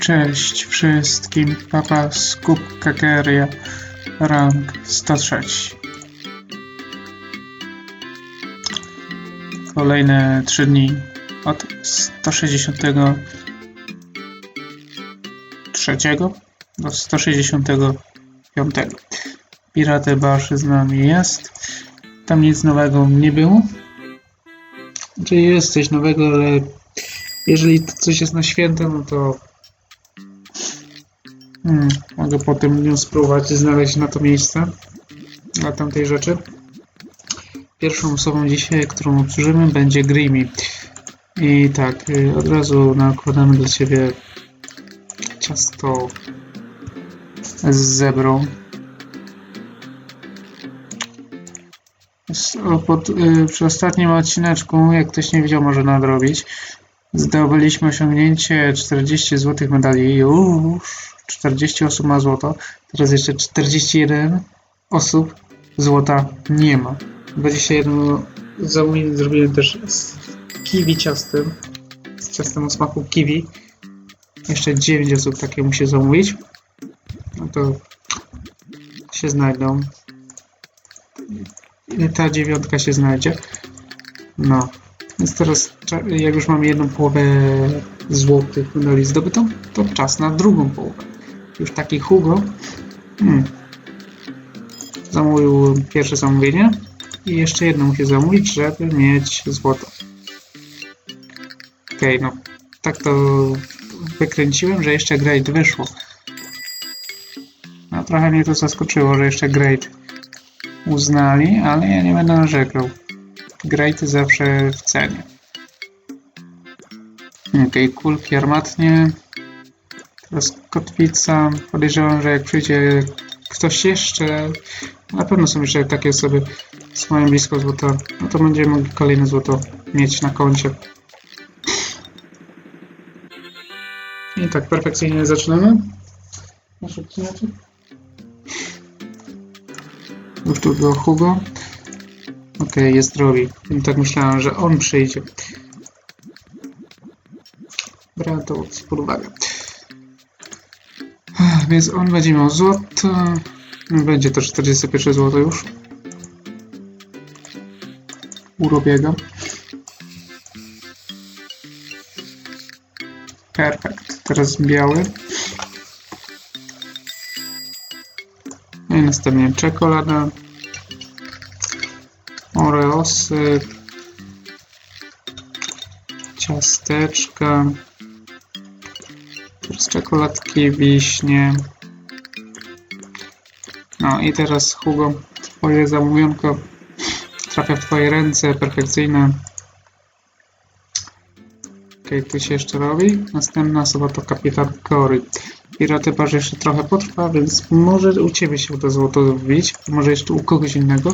Cześć wszystkim, papa z kubka Keria, rank 103. Kolejne 3 dni od 163 do 165. Piratę Baszy z nami jest. Tam nic nowego nie było. Czy jest coś nowego, ale jeżeli to coś jest na święta, no to Hmm, mogę po tym dniu spróbować znaleźć na to miejsce dla tamtej rzeczy. Pierwszą osobą dzisiaj, którą obsłużymy, będzie Grimy. I tak, y, od razu nakładamy dla Ciebie ciasto z zebrą. Pod, y, przy ostatnim odcineczku, jak ktoś nie widział, może nadrobić. Zdobyliśmy osiągnięcie 40 złotych medali. Już 40 osób ma złoto. Teraz jeszcze 41 osób złota nie ma. 21 zamówień zrobiłem też z kiwi ciastem. Z ciastem o smaku kiwi. Jeszcze 9 osób takie musi zamówić. No to się znajdą. Ta dziewiątka się znajdzie. No. Więc teraz, jak już mamy jedną połowę złotych medali zdobytą, to czas na drugą połowę. Już taki Hugo hmm, zamówił pierwsze zamówienie i jeszcze jedno musi zamówić, żeby mieć złoto. Okej, no tak to wykręciłem, że jeszcze grade wyszło. No trochę mnie to zaskoczyło, że jeszcze grade uznali, ale ja nie będę narzekał. Grade zawsze w cenie. Okej, kulki armatnie. Teraz kotwica. Podejrzewam, że jak przyjdzie ktoś jeszcze, na pewno są jeszcze takie osoby, z mają blisko złota, no to będziemy mogli kolejne złoto mieć na koncie. I tak perfekcyjnie zaczynamy. Nasz odcineczek. Już tu było Hugo. Okej, jest drogi. Tak myślałem, że on przyjdzie. Brałem to pod uwagę. Więc on będzie miał złoto. Będzie to 41 zł już. Urobię go. Perfekt. Teraz biały. No i następnie czekolada. Oreosy. Ciasteczka. Teraz czekoladki, wiśnie. No i teraz Hugo, twoje zamówionko trafia w twoje ręce, perfekcyjne. Okej, tu się jeszcze robi. Następna osoba to kapitan Cory. Piraty barze jeszcze trochę potrwa, więc może u ciebie się uda złoto wbić, może jeszcze u kogoś innego.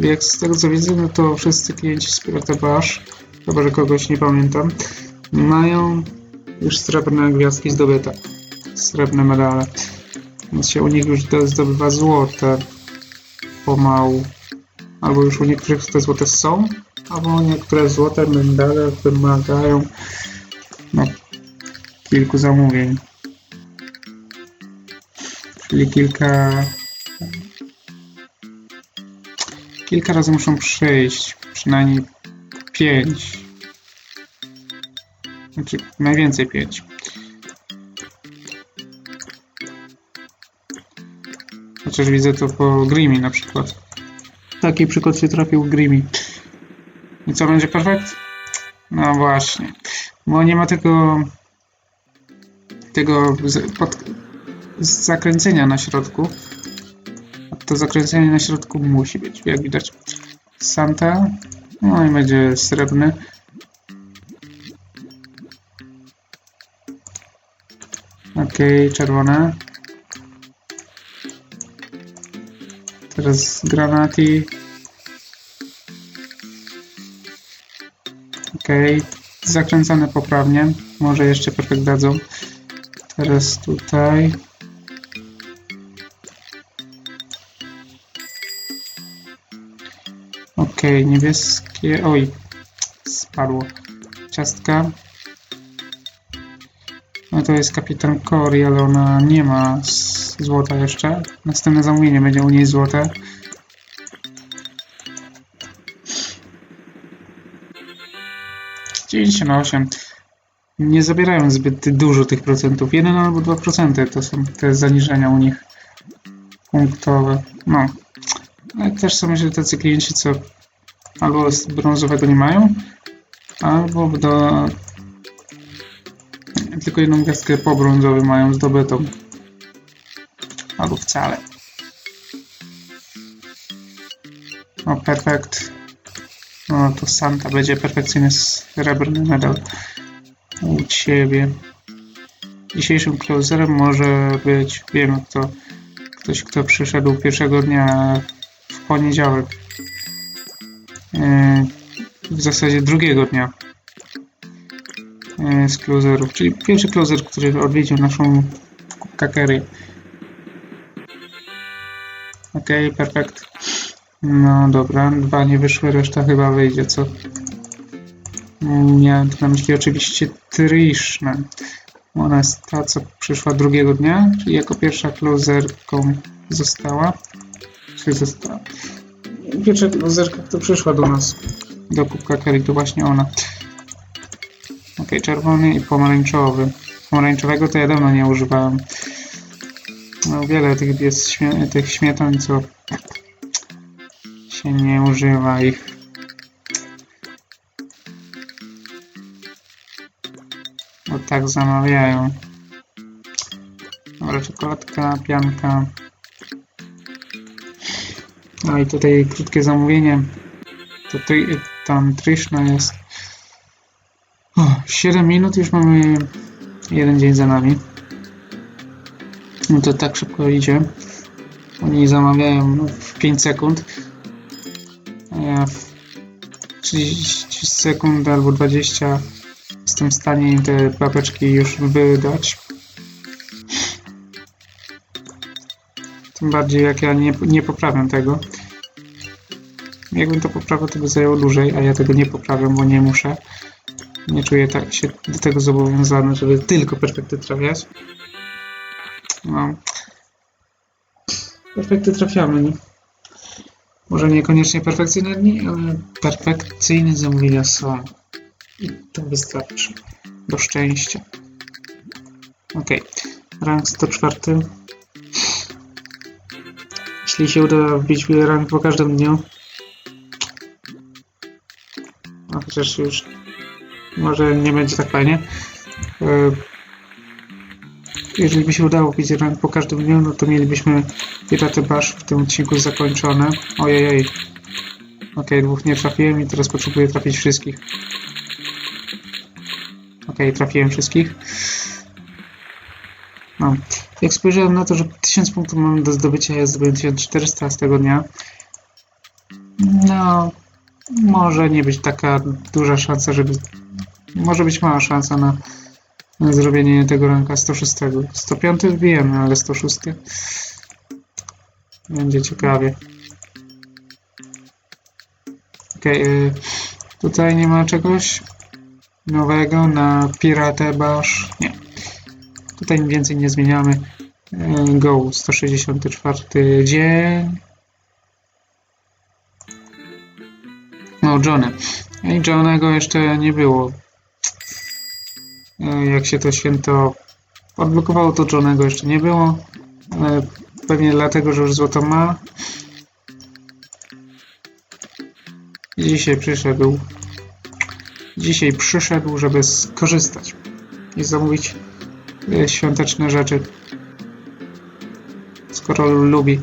Jak z tego co widzę, no to wszyscy klienci z Pirata Bash, chyba że kogoś nie pamiętam, mają już srebrne gwiazdki zdobyte. Srebrne medale. Więc się u nich już do- zdobywa złote pomału. Albo już u niektórych te złote są, albo niektóre złote medale wymagają no, kilku zamówień. Czyli kilka kilka razy muszą przyjść. Przynajmniej pięć. Znaczy najwięcej pięć. Chociaż widzę to po Grimmy na przykład. Taki przykład się trafił Grimmy. I co będzie perfekt? No właśnie. Bo nie ma tego tego z, pod, z zakręcenia na środku. A to zakręcenie na środku musi być, jak widać. Santa. No i będzie srebrny. Okej, czerwone. Teraz granati. Okej, zakręcane poprawnie. Może jeszcze perfekt dadzą. Teraz tutaj. Okej, niebieskie. Oj, spadło. Ciastka. No to jest kapitan Cory, ale ona nie ma złota jeszcze. Następne zamówienie będzie u niej złote. Dziewięćdziesiąt osiem. Nie zabierają zbyt dużo tych procentów. 1 albo 2% to są te zaniżenia u nich punktowe. No. Ale też są jeszcze tacy klienci, co albo brązowego nie mają, albo do tylko jedną gwiazdkę po brązowy mają zdobytą. Albo wcale. O, perfekt. No to Santa będzie perfekcyjny srebrny medal u ciebie. Dzisiejszym closerem może być, wiem kto, ktoś kto przyszedł pierwszego dnia w poniedziałek. Yy, w zasadzie drugiego dnia z closerów, czyli pierwszy closer, który odwiedził naszą kakerię. Okej, perfekt. No dobra, dwa nie wyszły, reszta chyba wyjdzie, co? Miałem tu na myśli oczywiście Trishna. Ona jest ta, co przyszła drugiego dnia, czyli jako pierwsza closerką została. Czy została? Pierwsza closerka, kto przyszła do nas do kubka Kerry, to właśnie ona. Ok, czerwony i pomarańczowy. Pomarańczowego to ja dawno nie używałem. No, wiele tych jest śmie tych śmietań, co się nie używa ich. Bo tak zamawiają. Dobra, czekoladka, pianka. No i tutaj krótkie zamówienie. To tam Trishna jest. O, 7 minut już mamy jeden dzień za nami. No to tak szybko idzie. Oni zamawiają no, w 5 sekund. A ja w 30 sekund albo 20 jestem w stanie im te papeczki już wydać. Tym bardziej jak ja nie, nie poprawiam tego. Jakbym to poprawił, to by zajęło dłużej, a ja tego nie poprawiam, bo nie muszę. Nie czuję tak się do tego zobowiązany, żeby tylko perfekty trafiać. No. Perfekty trafiamy, nie? Może niekoniecznie perfekcyjne dni, ale perfekcyjne zamówienia są. I to wystarczy. Do szczęścia. Ok. Rank 104. Jeśli się uda wbić rank po każdym dniu. No chociaż już może nie będzie tak fajnie. E, Jeżeli by się udało wbić rank po każdym dniu, no to mielibyśmy Piratę Bash w tym odcinku zakończone. Ojej. Ok, dwóch nie trafiłem i teraz potrzebuję trafić wszystkich. Ok, trafiłem wszystkich. No. Jak spojrzałem na to, że 1000 punktów mamy do zdobycia, ja zdobyłem 1400 z tego dnia. No, może nie być taka duża szansa, żeby. Może być mała szansa na, zrobienie tego ranka 106. 105 wbijemy, ale 106. Będzie ciekawie. Okej, okay, tutaj nie ma czegoś nowego na Piratę Bash. Nie. Tutaj więcej nie zmieniamy. Y, Go 164 dzień. No, Johnny. I Johnego jeszcze nie było. Y, Jak się to święto odblokowało, to Johnego jeszcze nie było. Ale pewnie dlatego, że już złoto ma. Dzisiaj przyszedł. Dzisiaj przyszedł, żeby skorzystać i zamówić y, świąteczne rzeczy. Skoro lubi.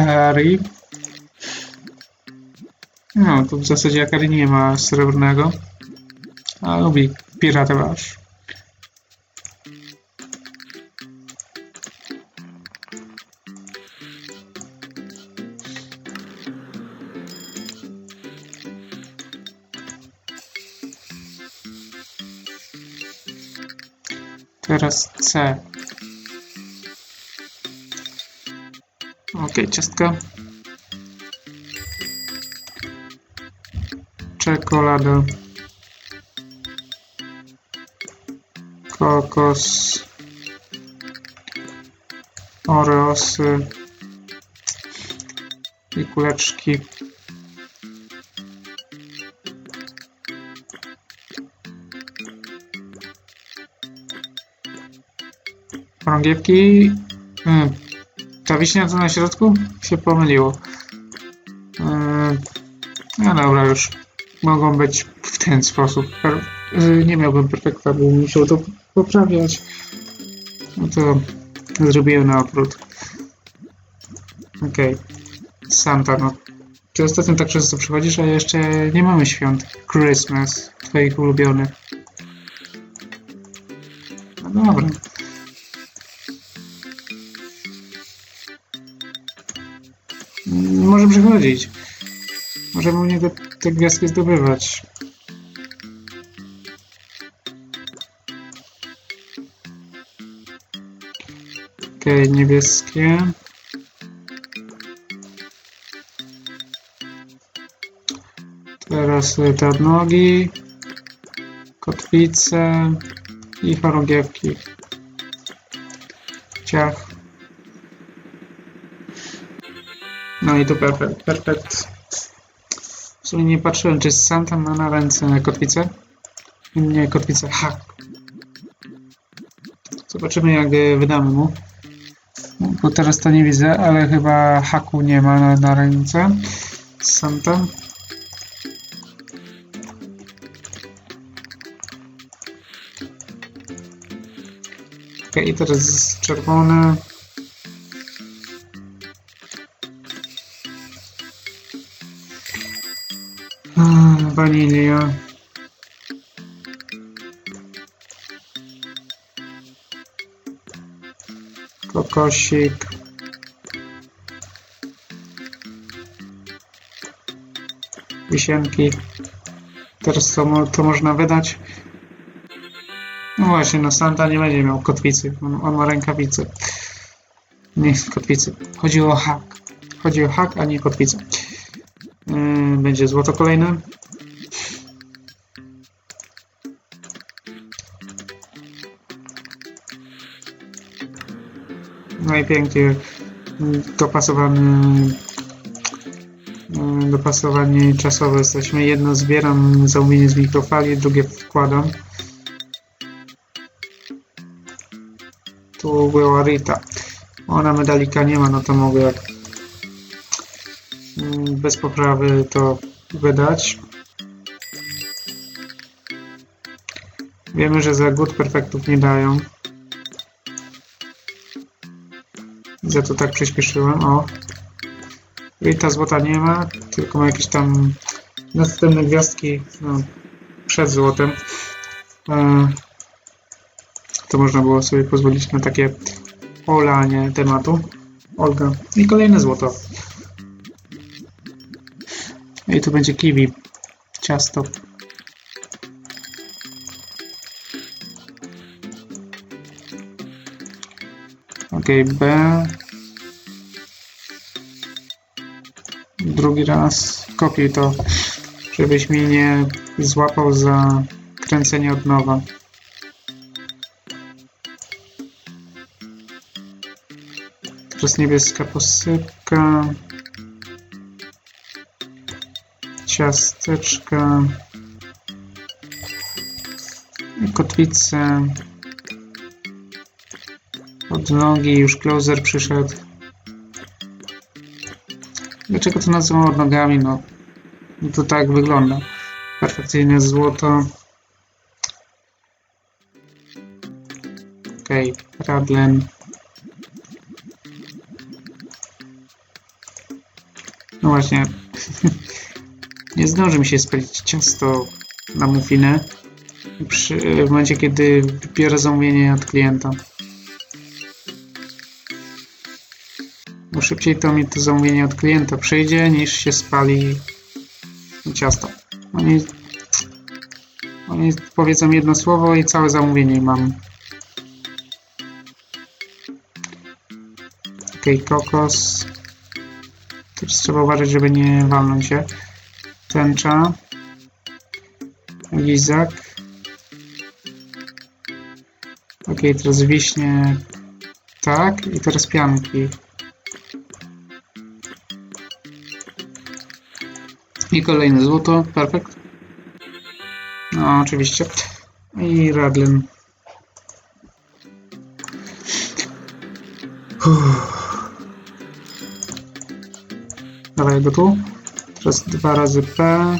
Akari. No, tu w zasadzie Akari nie ma srebrnego. A lubi piratę wasz. Teraz C. Okej, ciastka. Czekolada. Kokos. Oreosy. I kuleczki. Ta wiśnia co na środku? Się pomyliło. Yy, no dobra, już mogą być w ten sposób. Yy, nie miałbym perfekta, bo musiał to poprawiać. No to zrobiłem na odwrót. Okej. Santa, no. Ty ostatnio tak często przychodzisz, a jeszcze nie mamy świąt. Christmas, twoich ulubionych. No dobra. Może przychodzić. Możemy u niego te gwiazdki zdobywać. Okej, niebieskie. Teraz te odnogi, kotwice i chorągiewki. Ciach. No i to perfekt. perfekt. W sumie nie patrzyłem, czy Santa ma na ręce kotwicę. Nie, kotwicę hak. Zobaczymy, jak y, wydamy mu. Bo teraz to nie widzę, ale chyba haku nie ma na, na ręce. Santa. Ok, i teraz czerwone. Ah, Wanilia. Kokosik. Wisienki. Teraz to, to można wydać. No właśnie, no Santa nie będzie miał kotwicy. On, on ma rękawice. Nie kotwicy. Chodzi o hak. Chodzi o hak, a nie kotwicę. Będzie złoto kolejne. No i pięknie dopasowany yy, dopasowanie czasowe jesteśmy. Jedno zbieram zamówienie z mikrofali, drugie wkładam. Tu była Rita. Ona medalika nie ma, no to mogę jak mm, bez poprawy to wydać. Wiemy, że za good perfektów nie dają. Za to tak przyspieszyłem. O. Rita złota nie ma, tylko ma jakieś tam następne gwiazdki no, przed złotem. E, to można było sobie pozwolić na takie olanie tematu. Olga. I kolejne złoto. I tu będzie kiwi. Ciasto. Ok, B. Drugi raz kopiuj to, żebyś mnie nie złapał za kręcenie od nowa. Teraz niebieska posypka. Ciasteczka. Kotwice. Od nogi już closer przyszedł. Dlaczego to nazywam od nogami? No, no to tak wygląda. Perfekcyjne złoto. Okay. Radlen. No właśnie. Nie zdąży mi się spalić ciasto na muffinę przy, w momencie, kiedy biorę zamówienie od klienta. Bo szybciej to mi to zamówienie od klienta przyjdzie, niż się spali ciasto. Oni, oni powiedzą jedno słowo i całe zamówienie mam. Ok, kokos. Teraz trzeba uważać, żeby nie walnąć się. Tęcza. Lizak. Ok, teraz wiśnie. Tak, i teraz pianki. I kolejne złoto, perfekt. No, oczywiście. I Radlin. Dawaj go tu. Teraz dwa razy P.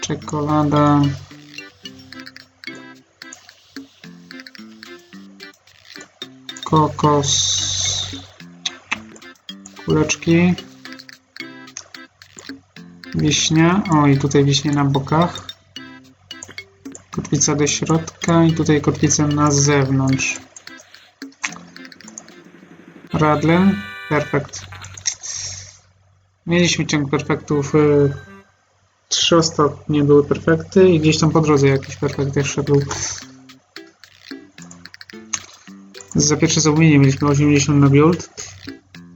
Czekolada. Kokos. Kuleczki. Wiśnia. O, i tutaj wiśnie na bokach. Kotwica do środka i tutaj kotwica na zewnątrz. Radlen. Perfekt. Mieliśmy ciąg perfektów. y, Trzy ostatnie były perfekty i gdzieś tam po drodze jakiś perfekt jeszcze był. Za pierwsze zamówienie mieliśmy 80 na build.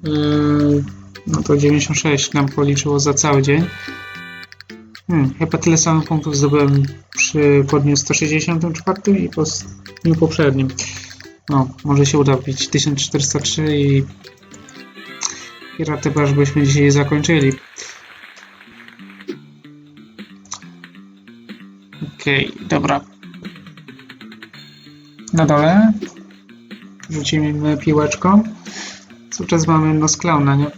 Yy, no to 96 nam policzyło za cały dzień. Hmm, chyba tyle samych punktów zdobyłem przy po dniu 164 i po dniu poprzednim. No, może się uda wbić 1403 i piraty aż byśmy dzisiaj zakończyli. Okej, dobra. Na dole rzucimy piłeczką. Cały czas mamy nos klauna, nie?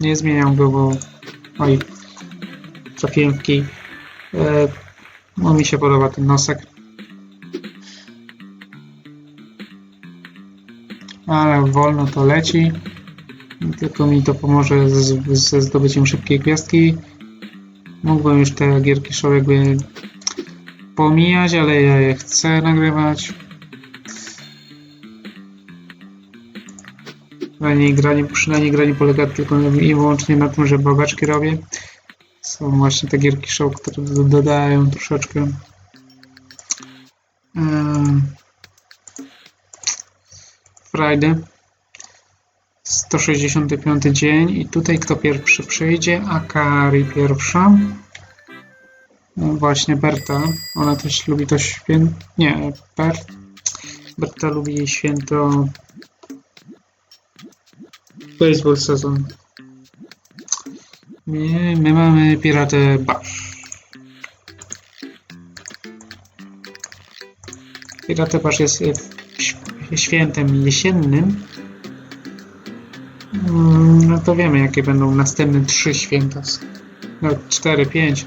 Nie zmieniam go, bo... Oj, trafiłem w kij. E, no mi się podoba ten nosek. Ale wolno to leci. Tylko mi to pomoże ze zdobyciem szybkiej gwiazdki. Mógłbym już te gierki show jakby pomijać, ale ja je chcę nagrywać. Przynajmniej granie, przynajmniej granie polega tylko i wyłącznie na tym, że babeczki robię. Są właśnie te gierki show, które do- dodają troszeczkę. Ehm, Friday. 165 dzień i tutaj kto pierwszy przyjdzie? Akari pierwsza. No właśnie Berta. Ona też lubi to święto. Nie, Ber... Berta lubi święto baseball sezon. My, my mamy piratę Bash. Piratę Bash jest świętem jesiennym. Mm, No to wiemy, jakie będą następne trzy święta. No, cztery, pięć.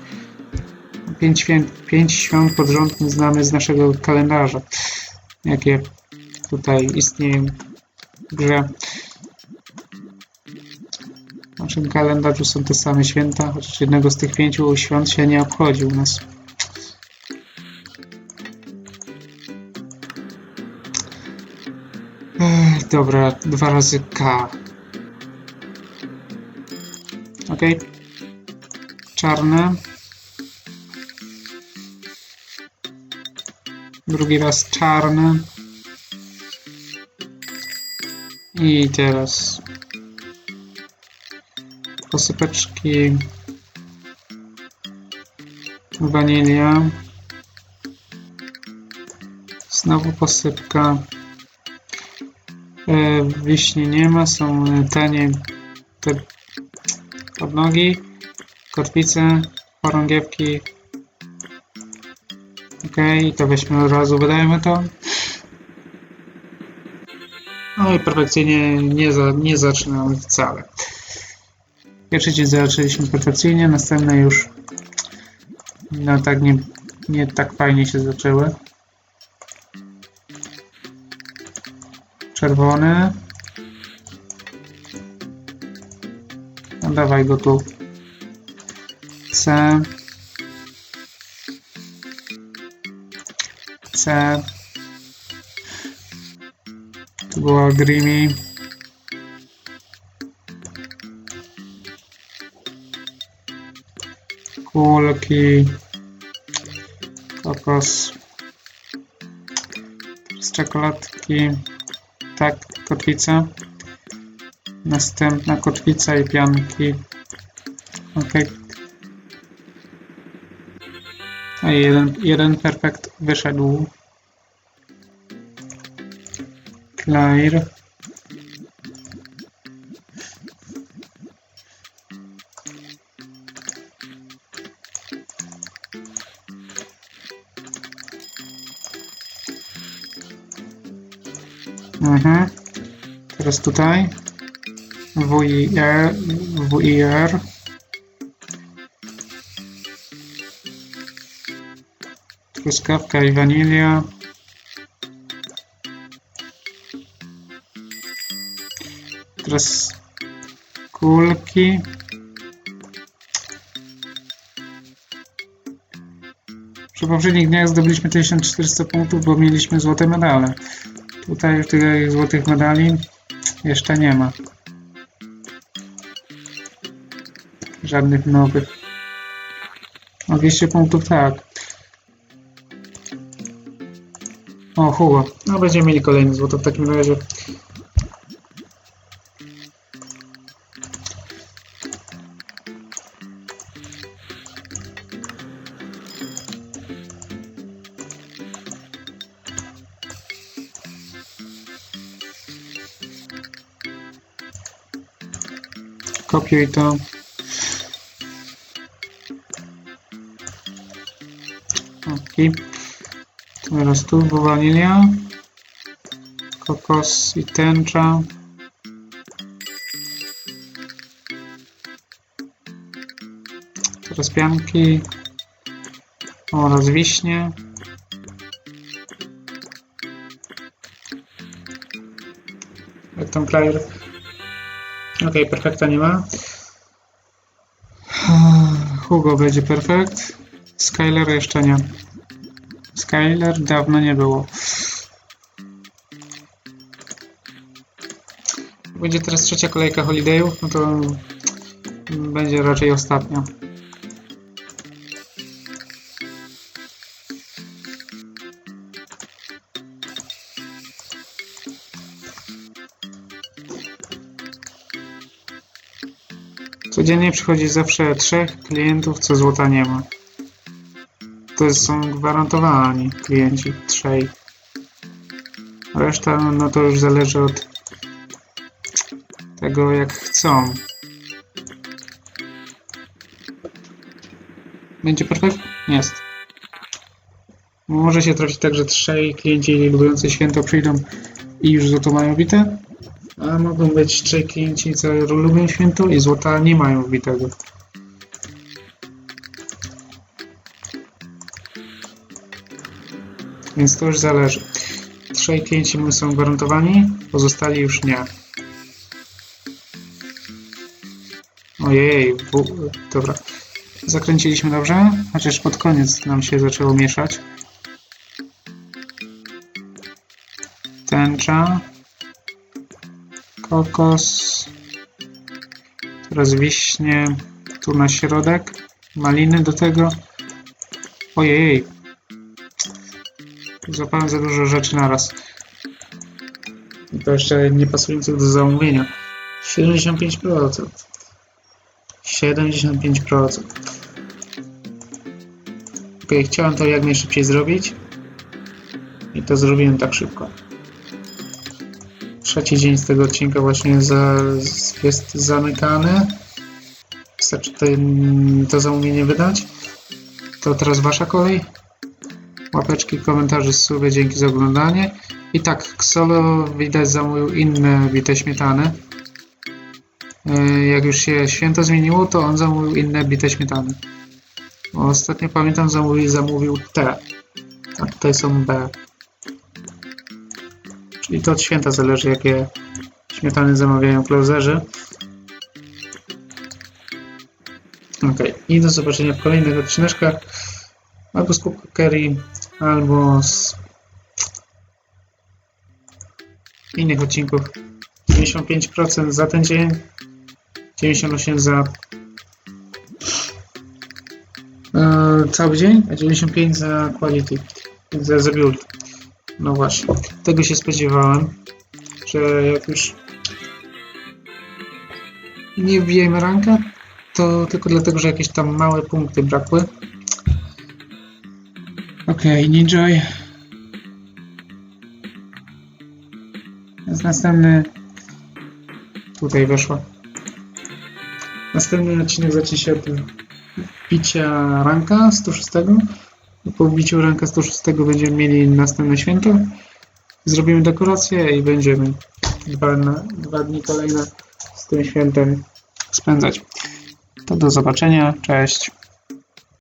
Pięć świąt, pięć świąt pod rząd znamy z naszego kalendarza. Jakie tutaj istnieją w grze. W naszym kalendarzu są te same święta, chociaż jednego z tych pięciu świąt się nie obchodzi u nas. Ech, dobra, dwa razy K. Ok. Czarne. Drugi raz czarne. I teraz posypeczki wanilia znowu posypka wiśnie nie ma, są e, tanie te podnogi kotwice, chorągiewki. Ok, to weźmy od razu, wydajemy to. No i perfekcyjnie nie, za, nie zaczynamy wcale. Pierwszy dzień zaczęliśmy perfekcyjnie, następne już no tak nie, nie tak fajnie się zaczęły. Czerwony. No dawaj go tu. C. C. Tu była Grimy. kulki, kokos. z czekoladki. Tak, kotwica. Następna kotwica i pianki. Ok. A jeden, jeden perfekt wyszedł. Clear. Teraz tutaj. WIR. WIR. Truskawka i wanilia. Teraz kulki. Przy poprzednich dniach zdobyliśmy 1400 punktów, bo mieliśmy złote medale. Tutaj tych złotych medali jeszcze nie ma. Żadnych nowych. O 200 punktów tak. O, Hugo. No będziemy mieli kolejne złoto w takim razie. Kopiuj to. Ok. Teraz tu wanilia. Kokos i tęcza. Teraz pianki. Oraz wiśnie. Jak tam player? Okej, perfekta nie ma. Będzie perfekt. Skyler jeszcze nie. Skyler dawno nie było. Będzie teraz trzecia kolejka holidayów, no to będzie raczej ostatnia. Codziennie przychodzi zawsze trzech klientów, co złota nie ma. To są gwarantowani klienci, trzej. Reszta, no to już zależy od tego, jak chcą. Będzie perfekt? Jest. Może się trafić tak, że trzej klienci lubiący święto przyjdą i już złoto mają bite, mogą być trzej klienci, co lubią święto i złota nie mają wbitego. Więc to już zależy. Trzej klienci są gwarantowani, pozostali już nie. Ojej, w... dobra. Zakręciliśmy dobrze, chociaż pod koniec nam się zaczęło mieszać. Tęcza. Kokos. Teraz wiśnie. Tu na środek. Maliny do tego. Ojej. Złapałem za dużo rzeczy naraz. I to jeszcze nie pasujących do zamówienia. 75%. 75%. Ok, chciałem to jak najszybciej zrobić. I to zrobiłem tak szybko. Trzeci dzień z tego odcinka właśnie za, jest zamykany. Wystarczy to, to zamówienie wydać. To teraz wasza kolej. Łapeczki, komentarze, suby, dzięki za oglądanie. I tak, Xolo widać zamówił inne bite śmietany. Yy, Jak już się święto zmieniło, to on zamówił inne bite śmietany. Ostatnio pamiętam zamówił, zamówił T. A tutaj są B. Czyli to od święta zależy, jakie śmietany zamawiają closerzy. Ok, i do zobaczenia w kolejnych odcineczkach. Albo z Kubka albo z innych odcinków. 95% za ten dzień, 98% za e, cały dzień, a 95% za quality, za, za build. No właśnie, tego się spodziewałem, że jak już nie wbijemy ranka, to tylko dlatego, że jakieś tam małe punkty brakły. Okej, Ninjoy. Jest następny. Tutaj weszło. Następny odcinek zacznie się od bicia ranka 106. Po wbiciu ranka 106 będziemy mieli następne święto. Zrobimy dekorację i będziemy dwa, dwa dni kolejne z tym świętem spędzać. To do zobaczenia. Cześć.